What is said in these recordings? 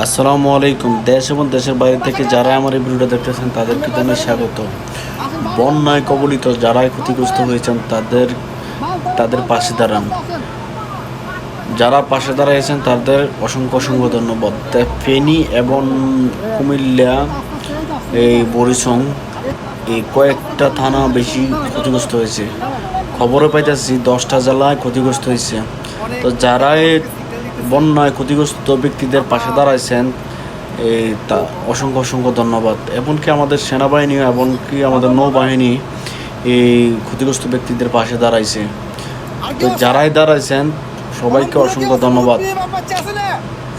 আসসালামু আলাইকুম। দেশ এবং দেশের বাইরে থেকে যারা আমার এই ভিডিওটা দেখতেছেন, তাদেরকে জানাই স্বাগত। বন্যায় কবলিত যারা ক্ষতিগ্রস্ত হয়েছেন, তাদের তাদের পাশে দাঁড়ান। যারা পাশে দাঁড়াইছেন তাদের অসংখ্য অসংখ্য ধন্যবাদ। ফেনী এবং কুমিল্লা, এই বরিশং, এই কয়েকটা থানা বেশি ক্ষতিগ্রস্ত হয়েছে। খবরও পাইতেছি, দশটা জেলায় ক্ষতিগ্রস্ত হয়েছে। তো যারা এই বন্যায় ক্ষতিগ্রস্ত ব্যক্তিদের পাশে দাঁড়াইছেন এই তা, অসংখ্য অসংখ্য ধন্যবাদ। এমনকি আমাদের সেনাবাহিনী এমনকি আমাদের নৌবাহিনী এই ক্ষতিগ্রস্ত ব্যক্তিদের পাশে দাঁড়াইছে। তো যারাই দাঁড়াইছেন, সবাইকে অসংখ্য ধন্যবাদ।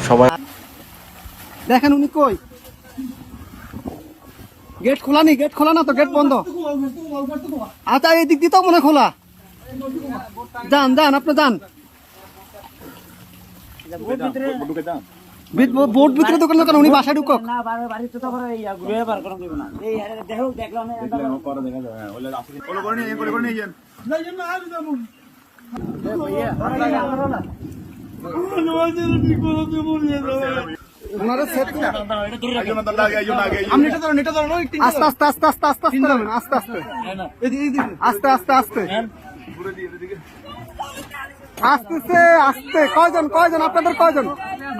সবাই দেখেন উনি কই? গেট খোলা নেই গেট খোলা না তো? গেট বন্ধ। আচ্ছা এই দিক দিয়ে তো মনে খোলা। যান যান, আপনি যান। ভিতরে দোকান উনি বাসায় ঢুকক না বাড়ি তো করে ইয়া ঘুরে বার করা যাবে না এই আরে দেখো দেখলাম না ওনারা সেট আপনি এটা ধরুন এটা ধরুন আস্তে আস্তে আস্তে আস্তে আস্তে আস্তে ধরুন, আস্তে আস্তে আস্তে আস্তে আস্তে আসতেছে, আসতে। কয়জন কয়জন? আপনাদের কয়জন?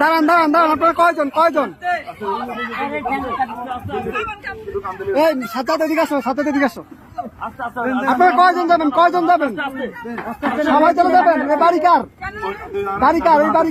দাঁড়ান দাঁড়ান দাঁড়ান। আপনাদের কয়জন কয়জন? এই, সাথে এদিকে আসো, সাথে এদিকে আসো। আপনারা কয়জন যাবেন? কয়জন যাবেন? সবাই চলে যাবেন? বাড়ি কার? বাড়ি কার? এই বাড়ি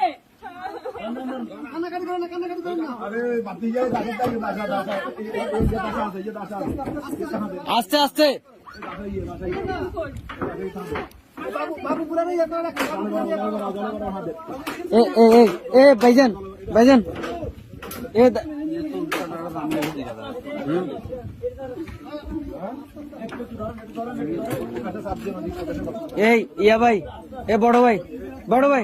আস্তে আস্তে এ ভাইজান। এই ইয়া ভাই এ বড় ভাই বড় ভাই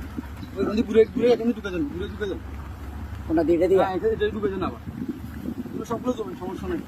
কোনটা দিয়ে দিয়ে। সবগুলো সমস্যা নেই।